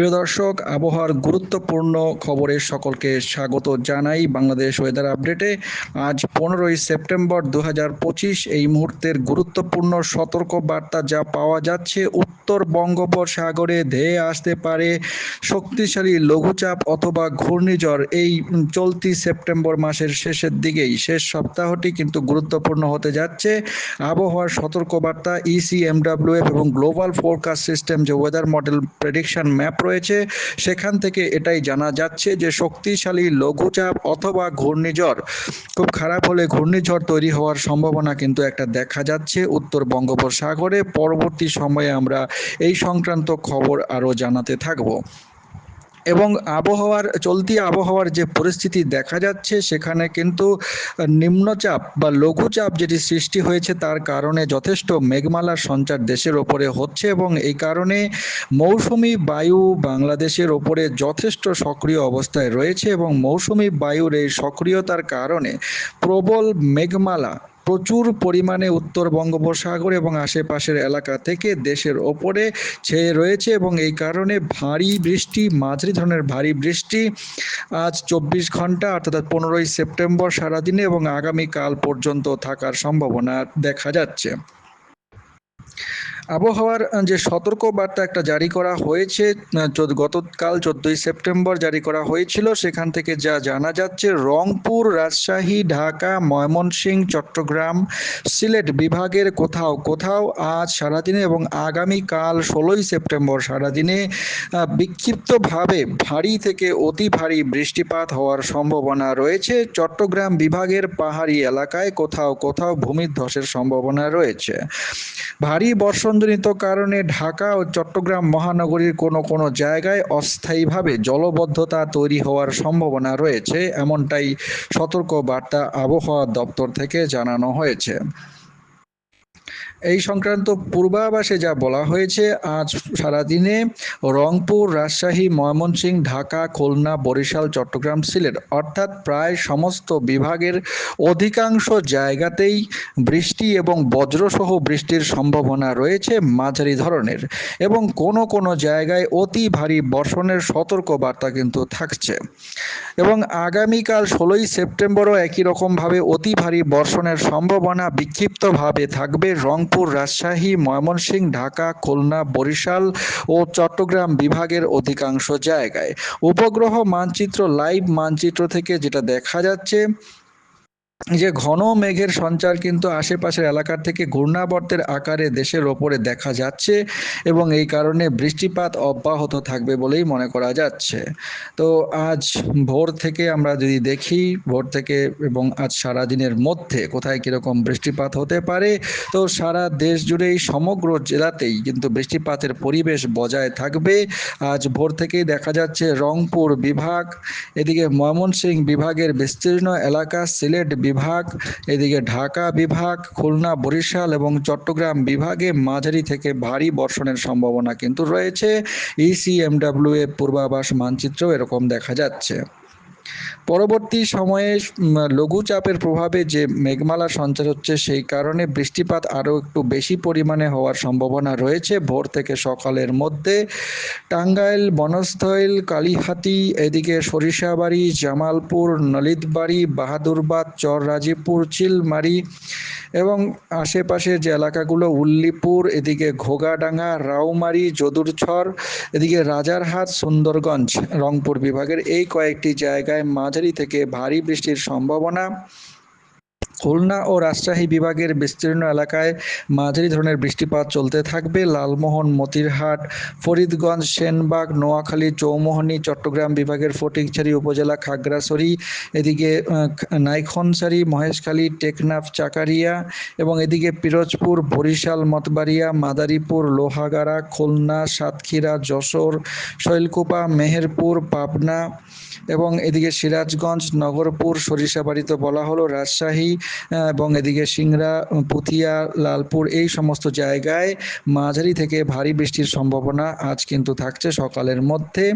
প্রিয় দর্শক, আবহাওয়ার গুরুত্বপূর্ণ খবরে সকলকে স্বাগত জানাই বাংলাদেশ ওয়েদার আপডেটে আজ পনেরোই সেপ্টেম্বর দু হাজার পঁচিশ, এই মুহূর্তের গুরুত্বপূর্ণ সতর্ক বার্তা যা পাওয়া যাচ্ছে উত্তর বঙ্গোপসাগরে ধেয়ে আসতে পারে। শক্তিশালী লঘুচাপ অথবা ঘূর্ণিঝড় এই চলতি সেপ্টেম্বর মাসের শেষের দিকেই। শেষ সপ্তাহটি কিন্তু গুরুত্বপূর্ণ হতে যাচ্ছে। আবহাওয়ার সতর্কবার্তা E ইসিএমডাব্লিউএফ এবং গ্লোবাল ফোরকাস্ট সিস্টেম যে ওয়েদার মডেল প্রেডিকশন ম্যাপ রয়েছে, সেখান থেকে এটাই জানা যাচ্ছে যে শক্তিশালী লঘুচাপ অথবা ঘূর্ণিঝড়। খুব খারাপ হলে ঘূর্ণিঝড় তৈরি হওয়ার সম্ভাবনা কিন্তু একটা দেখা যাচ্ছে উত্তর বঙ্গোপসাগরে। পরবর্তী সময়ে আমরা এই সংক্রান্ত খবর আরও জানাতে থাকব। এবং আবহাওয়ার, চলতি আবহাওয়ার যে পরিস্থিতি দেখা যাচ্ছে, সেখানে কিন্তু নিম্নচাপ বা লঘুচাপ যেটি সৃষ্টি হয়েছে, তার কারণে যথেষ্ট মেঘমালার সঞ্চার দেশের ওপরে হচ্ছে এবং এই কারণে মৌসুমি বায়ু বাংলাদেশের ওপরে যথেষ্ট সক্রিয় অবস্থায় রয়েছে এবং মৌসুমি বায়ুর এই সক্রিয়তার কারণে প্রবল মেঘমালা প্রচুর পরিমাণে উত্তর বঙ্গোপসাগর এবং আশেপাশের এলাকা থেকে দেশের ওপরে ছেয়ে রয়েছে এবং এই কারণে ভারী বৃষ্টি, মাঝারি ধরনের ভারী বৃষ্টি আজ চব্বিশ ঘণ্টা, অর্থাৎ পনেরোই সেপ্টেম্বর সারাদিনে এবং আগামীকাল পর্যন্ত থাকার সম্ভাবনা দেখা যাচ্ছে। আবহাওয়ার যে সতর্ক বার্তা একটা জারি করা হয়েছে গতকাল চোদ্দই সেপ্টেম্বর জারি করা হয়েছিল। সেখান থেকে যা জানা যাচ্ছে, রংপুর, রাজশাহী, ঢাকা, ময়মনসিংহ, চট্টগ্রাম, সিলেট বিভাগের কোথাও কোথাও আজ সারাদিনে এবং আগামীকাল ষোলোই সেপ্টেম্বর সারাদিনে বিক্ষিপ্তভাবে ভারী থেকে অতি ভারী বৃষ্টিপাত হওয়ার সম্ভাবনা রয়েছে। চট্টগ্রাম বিভাগের পাহাড়ি এলাকায় কোথাও কোথাও ভূমিধ্বসের সম্ভাবনা রয়েছে। ভারী বর্ষণজনিত কারণে ঢাকা ও চট্টগ্রাম মহানগরীর কোনো কোনো জায়গায় অস্থায়ীভাবে জলবদ্ধতা তৈরি হওয়ার সম্ভাবনা রয়েছে, এমনটাই সতর্ক বার্তা আবহাওয়া দপ্তর থেকে জানানো হয়েছে। এই সংক্রান্ত পূর্বাভাসে যা বলা হয়েছে, আজ সারাদিনে রংপুর, রাজশাহী, ময়মনসিংহ, ঢাকা, খুলনা, বরিশাল, চট্টগ্রাম, সিলেট অর্থাৎ প্রায় সমস্ত বিভাগের অধিকাংশ জায়গাতেই বৃষ্টি এবং বজ্রসহ বৃষ্টির সম্ভাবনা রয়েছে মাঝারি ধরনের এবং কোনো কোনো জায়গায় অতি ভারী বর্ষণের সতর্ক বার্তা কিন্তু থাকছে। এবং আগামীকাল ষোলোই সেপ্টেম্বরও একই রকমভাবে অতি ভারী বর্ষণের সম্ভাবনা বিক্ষিপ্তভাবে থাকবে রং রংপুর, রাজশাহী, ময়মনসিংহ, ঢাকা, খুলনা, বরিশাল ও চট্টগ্রাম বিভাগের অধিকাংশ জায়গায়। উপগ্রহ মানচিত্র, লাইভ মানচিত্র থেকে যেটা দেখা যাচ্ছে যে ঘন মেঘের সঞ্চার কিন্তু আশেপাশের এলাকার থেকে ঘূর্ণাবর্তের আকারে দেশের ওপরে দেখা যাচ্ছে এবং এই কারণে বৃষ্টিপাত অব্যাহত থাকবে বলেই মনে করা যাচ্ছে। তো আজ ভোর থেকে আমরা যদি দেখি, ভোর থেকে এবং আজ সারা দিনের মধ্যে কোথায় কীরকম বৃষ্টিপাত হতে পারে, তো সারা দেশ জুড়েই সমগ্র জেলাতেই কিন্তু বৃষ্টিপাতের পরিবেশ বজায় থাকবে। আজ ভোর থেকেই দেখা যাচ্ছে রংপুর বিভাগ, এদিকে ময়মনসিংহ বিভাগের বিস্তীর্ণ এলাকা সিলেট বিভাগ, এদিকে ঢাকা বিভাগ, খুলনা, বরিশাল এবং চট্টগ্রাম বিভাগে মাঝারি থেকে ভারী বর্ষণের সম্ভাবনা কিন্তু রয়েছে। ইসিএমডাব্লিউ এর পূর্বাভাস মানচিত্র এরকম দেখা যাচ্ছে। পরবর্তী সময়ে লঘুচাপের প্রভাবে যে মেঘমালা সঞ্চার হচ্ছে, সেই কারণে বৃষ্টিপাত আরও একটু বেশি পরিমাণে হওয়ার সম্ভাবনা রয়েছে। ভোর থেকে সকালের মধ্যে টাঙ্গাইল, বনস্থল, কালীহাতি, এদিকে সরিষাবাড়ি, জামালপুর, নলিতবাড়ি, বাহাদুরবাদ, চর রাজীবপুর, চিলমারি এবং আশেপাশের যে এলাকাগুলো, উল্লিপুর, এদিকে ঘোগাডাঙ্গা, রাউমারি যদুরছর এদিকে রাজারহাট, সুন্দরগঞ্জ, রংপুর বিভাগের এই কয়েকটি জায়গায় মাঝারি থেকে ভারী বৃষ্টির সম্ভাবনা। খুলনা ও রাজশাহী বিভাগের বিস্তীর্ণ এলাকায় মাঝারি ধরনের বৃষ্টিপাত চলতে থাকবে। লালমোহন, মতিরহাট, ফরিদগঞ্জ, সেনবাগ, নোয়াখালী, চৌমোহনী, চট্টগ্রাম বিভাগের ফটিকছড়ি উপজেলা, খাগড়াছড়ি, এদিকে নাইখনসারি মহেশখালী, টেকনাফ, চাকারিয়া এবং এদিকে পিরোজপুর, বরিশাল, মতবাড়িয়া, মাদারীপুর, লোহাগাড়া, খুলনা, সাতক্ষীরা, যশোর, শৈলকুপা, মেহেরপুর, পাবনা এবং এদিকে সিরাজগঞ্জ, নগরপুর, সরিষাবাড়িতে বলা হলো রাজশাহী এবং এদিকে সিংড়া, পুথিয়া, লালপুর এই সমস্ত জায়গায় মাঝারি থেকে ভারী বৃষ্টির সম্ভাবনা আজ কিন্তু থাকছে সকালের মধ্যে।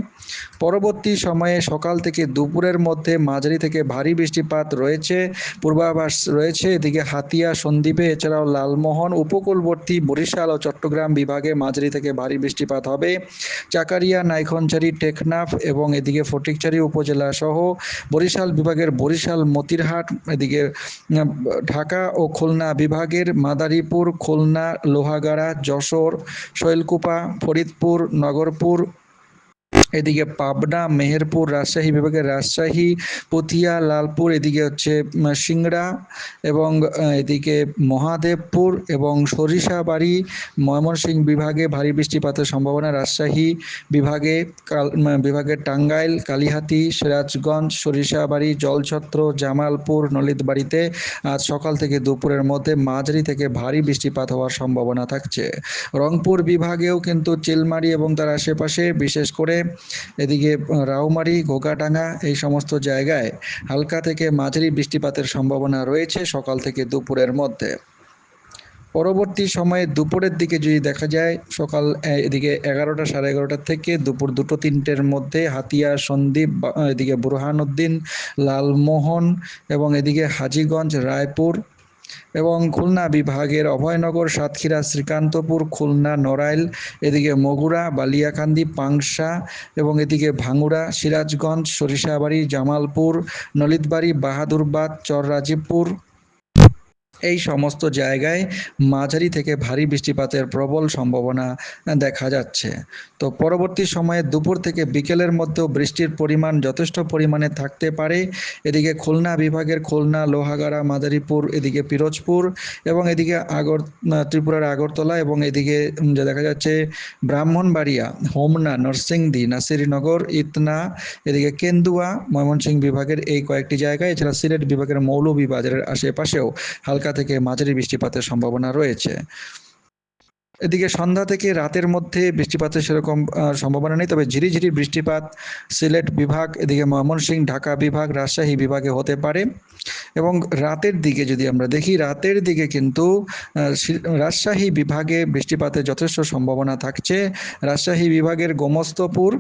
পরবর্তী সময়ে সকাল থেকে দুপুরের মধ্যে মাঝারি থেকে ভারী বৃষ্টিপাত রয়েছে, পূর্বাভাস রয়েছে। এদিকে হাতিয়া, সন্দ্বীপে, এছাড়াও লালমোহন, উপকূলবর্তী বরিশাল ও চট্টগ্রাম বিভাগে মাঝারি থেকে ভারী বৃষ্টিপাত হবে। চাকারিয়া, নাইখনচারি, টেকনাফ এবং এদিকে ফটিকচারি উপজেলা সহ বরিশাল বিভাগের বরিশাল, মতিরহাট, এদিকে ঢাকা ও খুলনা বিভাগের মাদারীপুর খুলনা লোহাগাড়া যশোর শৈলকুপা ফরিদপুর নগরপুর এদিকে পাবনা, মেহেরপুর, রাজশাহী বিভাগের রাজশাহী, পুথিয়া, লালপুর, এদিকে হচ্ছে সিংড়া এবং এদিকে মহাদেবপুর এবং সরিষাবাড়ি, ময়মনসিংহ বিভাগে ভারী বৃষ্টিপাতের সম্ভাবনা, রাজশাহী বিভাগে বিভাগের টাঙ্গাইল, কালিহাতি, সিরাজগঞ্জ, সরিষাবাড়ি, জলছত্র, জামালপুর, নলিতবাড়িতে আজ সকাল থেকে দুপুরের মধ্যে মাঝারি থেকে ভারী বৃষ্টিপাত হওয়ার সম্ভাবনা থাকছে। রংপুর বিভাগেও কিন্তু চিলমারি এবং তার আশেপাশে বিশেষ করে এদিকে রাউমারি ঘোগাডাঙ্গা এই সমস্ত জায়গায় হালকা থেকে মাঝারি বৃষ্টিপাতের সম্ভাবনা রয়েছে সকাল থেকে দুপুরের মধ্যে। পরবর্তী সময়ে দুপুরের দিকে যদি দেখা যায়, সকাল এদিকে এগারোটা সাড়ে এগারোটা থেকে দুপুর দুটো তিনটের মধ্যে হাতিয়া সন্দ্বীপ এদিকে বুরহানুদ্দিন, লালমোহন এবং এদিকে হাজীগঞ্জ, রায়পুর এবং খুলনা বিভাগের অভয়নগর, সাতক্ষীরা, শ্রীকান্তপুর, খুলনা, নড়াইল, এদিকে মগুরা, বালিয়াকান্দি, পাংশা এবং এদিকে ভাঙ্গুড়া সিরাজগঞ্জ, সরিষাবাড়ি, জামালপুর, নলিতবাড়ি, বাহাদুরবাদ চর রাজীবপুর এই সমস্ত জায়গায় মাঝারি থেকে ভারী বৃষ্টিপাতের প্রবল সম্ভাবনা দেখা যাচ্ছে। তো পরবর্তী সময়ে দুপুর থেকে বিকেলের মধ্যেও বৃষ্টির পরিমাণ যথেষ্ট পরিমাণে থাকতে পারে। এদিকে খুলনা বিভাগের খুলনা, লোহাগাড়া, মাদারীপুর, এদিকে পিরোজপুর এবং এদিকে আগর ত্রিপুরার আগরতলা এবং এদিকে যে দেখা যাচ্ছে ব্রাহ্মণবাড়িয়া, হোমনা, নরসিংদী, নাসিরনগর, ইতনা, এদিকে কেন্দুয়া, ময়মনসিংহ বিভাগের এই কয়েকটি জায়গায়, এছাড়া সিলেট বিভাগের মৌলভীবাজারের আশেপাশেও হালকা থেকে মাঝারি বৃষ্টিপাতের সম্ভাবনা রয়েছে। এদিকে সন্ধ্যা থেকে রাতের মধ্যে বৃষ্টিপাতের সেরকম সম্ভাবনা নেই। তবে ঝিরিঝিরি বৃষ্টিপাত সিলেট বিভাগ, এদিকে ময়মনসিংহ, ঢাকা বিভাগ, রাজশাহী বিভাগে হতে পারে। এবং রাতের দিকে যদি আমরা দেখি, রাতের দিকে কিন্তু রাজশাহী বিভাগে বৃষ্টিপাতের যথেষ্ট সম্ভাবনা থাকছে। রাজশাহী বিভাগের গোমস্তপুর,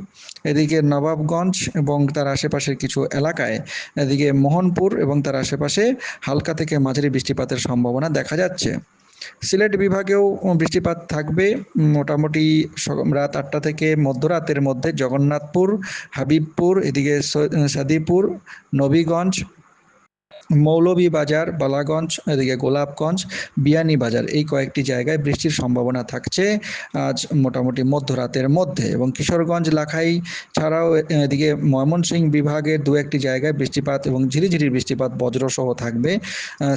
এদিকে নবাবগঞ্জ এবং তার আশেপাশের কিছু এলাকায়, এদিকে মোহনপুর এবং তার আশেপাশে হালকা থেকে মাঝারি বৃষ্টিপাতের সম্ভাবনা দেখা যাচ্ছে। সিলেট বিভাগেও বৃষ্টিপাত থাকবে। মোটামুটি রাত আটটা থেকে মধ্যরাতের মধ্যে জগন্নাথপুর, হাবিবপুর, এদিকে সাদিপুর, নবীগঞ্জ মৌলভীবাজার, বালাগঞ্জ, এদিকে গোলাপগঞ্জ, বিয়ানীবাজার এই কয়েকটি জায়গায় বৃষ্টির সম্ভাবনা থাকছে আজ মোটামুটি মধ্যরাতের মধ্যে এবং কিশোরগঞ্জ, লাখাই ছাড়াও এদিকে ময়মনসিংহ বিভাগের দু একটি জায়গায় বৃষ্টিপাত এবং ঝিরিঝিরি বৃষ্টিপাত বজ্রসহ থাকবে।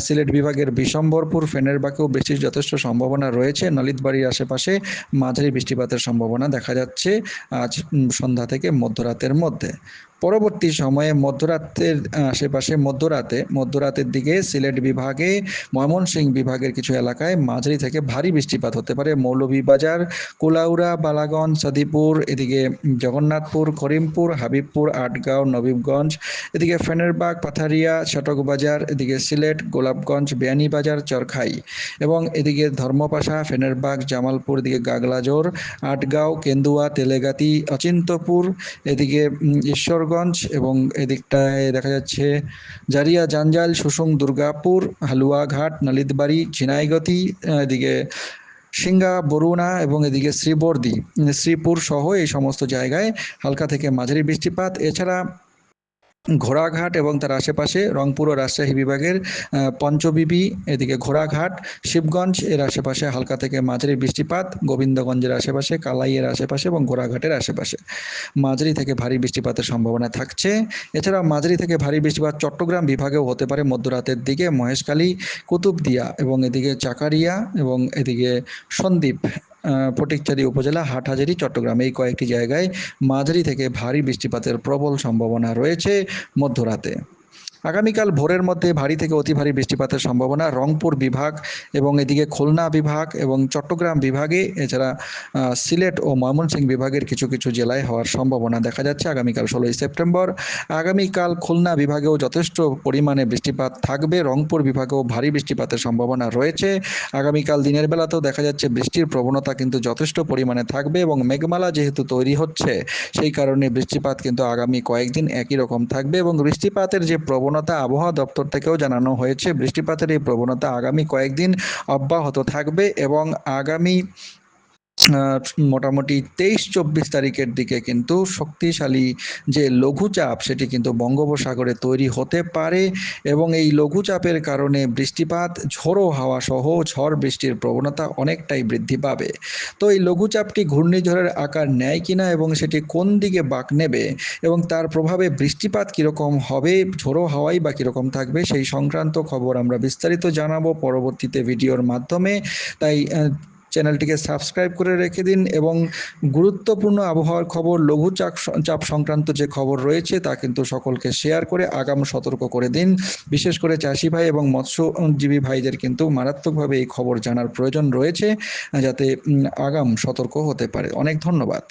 সিলেট বিভাগের বিশম্বরপুর, ফেনেরবাকেও বৃষ্টির যথেষ্ট সম্ভাবনা রয়েছে। নলিতবাড়ির আশেপাশে মাঝারি বৃষ্টিপাতের সম্ভাবনা দেখা যাচ্ছে আজ সন্ধ্যা থেকে মধ্যরাতের মধ্যে। পরবর্তী সময়ে মধ্যরাতের আশেপাশে মধ্যরাতে মধ্যরাতের দিকে সিলেট বিভাগে ময়মনসিংহ বিভাগের কিছু এলাকায় মাঝারি থেকে ভারী বৃষ্টিপাত হতে পারে। মৌলভীবাজার কুলাউড়া বালাগঞ্জ সাদিপুর এদিকে জগন্নাথপুর করিমপুর হাবিবপুর আটগাঁও নবীবগঞ্জ এদিকে ফেনেরবাগ পাথারিয়া চটকবাজার এদিকে সিলেট গোলাপগঞ্জ বেয়ানীবাজার চরখাই এবং এদিকে ধর্মপাশা ফেনেরবাগ জামালপুর এদিকে গাগলাজোর আটগাঁও কেন্দুয়া তেলেগাতি অচিন্তপুর এদিকে উম, ঈশ্বরগঞ্জ এবং এদিকটায় দেখা যাচ্ছে জারিয়া জাঞ্জাল, সুসুং, দুর্গাপুর, হালুয়াঘাট, নালিতবাড়ি, ঝিনাইগতি, এদিকে সিঙ্গা বরুণা এবং এদিকে শ্রীবর্দি। শ্রীপুর সহ এই সমস্ত জায়গায় হালকা থেকে মাঝারি বৃষ্টিপাত। এছাড়া ঘোড়াঘাট এবং তার আশেপাশে রংপুর ও রাজশাহী বিভাগের পঞ্চবিবি, এদিকে ঘোড়াঘাট, শিবগঞ্জ, এর আশেপাশে হালকা থেকে মাঝারি বৃষ্টিপাত, গোবিন্দগঞ্জের আশেপাশে, কালাইয়ের আশেপাশে এবং ঘোড়াঘাটের আশেপাশে। মাঝারি থেকে ভারী বৃষ্টিপাতের সম্ভাবনা থাকছে। এছাড়া মাঝারি থেকে ভারী বৃষ্টিপাত চট্টগ্রাম বিভাগেও হতে পারে। মধ্যরাতের দিকে মহেশখালী, কুতুবদিয়া এবং এদিকে চাকারিয়া এবং এদিকে সন্দ্বীপ। ফটিকচারি উপজেলা হাটহাজারি, চট্টগ্রাম। এই কয়েকটি জায়গায় মাঝারি থেকে ভারী বৃষ্টিপাতের প্রবল সম্ভাবনা রয়েছে মধ্যরাতে। আগামীকাল ভোরের মধ্যে ভারী থেকে অতি ভারী বৃষ্টিপাতের সম্ভাবনা। রংপুর বিভাগ এবং এদিকে খুলনা বিভাগ এবং চট্টগ্রাম বিভাগে, এছাড়া সিলেট ও ময়মনসিংহ বিভাগের কিছু কিছু জেলায় হওয়ার সম্ভাবনা দেখা যাচ্ছে আগামীকাল ষোলোই সেপ্টেম্বর। আগামীকাল খুলনা বিভাগেও যথেষ্ট পরিমাণে বৃষ্টিপাত থাকবে। রংপুর বিভাগেও ভারী বৃষ্টিপাতের সম্ভাবনা রয়েছে। আগামীকাল দিনের বেলাতেও দেখা যাচ্ছে বৃষ্টির প্রবণতা কিন্তু যথেষ্ট পরিমাণে থাকবে এবং মেঘমালা যেহেতু তৈরি হচ্ছে, সেই কারণে বৃষ্টিপাত কিন্তু আগামী কয়েকদিন একই রকম থাকবে এবং বৃষ্টিপাতের যে প্রবণতা আবহাওয়া দপ্তর থেকেও জানানো হয়েছে। বৃষ্টিপাতের এই প্রবণতা আগামী কয়েকদিন অব্যাহত থাকবে এবং আগামী মোটামুটি তেইশ চব্বিশ তারিখের দিকে কিন্তু শক্তিশালী যে লঘুচাপ সেটি কিন্তু বঙ্গোপসাগরে তৈরি হতে পারে এবং এই লঘুচাপের কারণে বৃষ্টিপাত, ঝোড়ো হাওয়া সহ ঝড় বৃষ্টির প্রবণতা অনেকটাই বৃদ্ধি পাবে। তো এই লঘুচাপটি ঘূর্ণিঝড়ের আকার নেয় কিনা এবং সেটি কোন দিকে বাঁক নেবে এবং তার প্রভাবে বৃষ্টিপাত কীরকম হবে, ঝোড়ো হাওয়াই বা কীরকম থাকবে, সেই সংক্রান্ত খবর আমরা বিস্তারিত জানাব পরবর্তীতে ভিডিওর মাধ্যমে। তাই চ্যানেলটিকে সাবস্ক্রাইব করে রেখে দিন এবং গুরুত্বপূর্ণ আবহাওয়ার খবর, লঘু চাপ চাপ সংক্রান্ত যে খবর রয়েছে তা কিন্তু সকলকে শেয়ার করে আগাম সতর্ক করে দিন। বিশেষ করে চাষি ভাই এবং মৎস্যজীবী ভাইদের কিন্তু মারাত্মকভাবে এই খবর জানার প্রয়োজন রয়েছে, যাতে আগাম সতর্ক হতে পারে। অনেক ধন্যবাদ।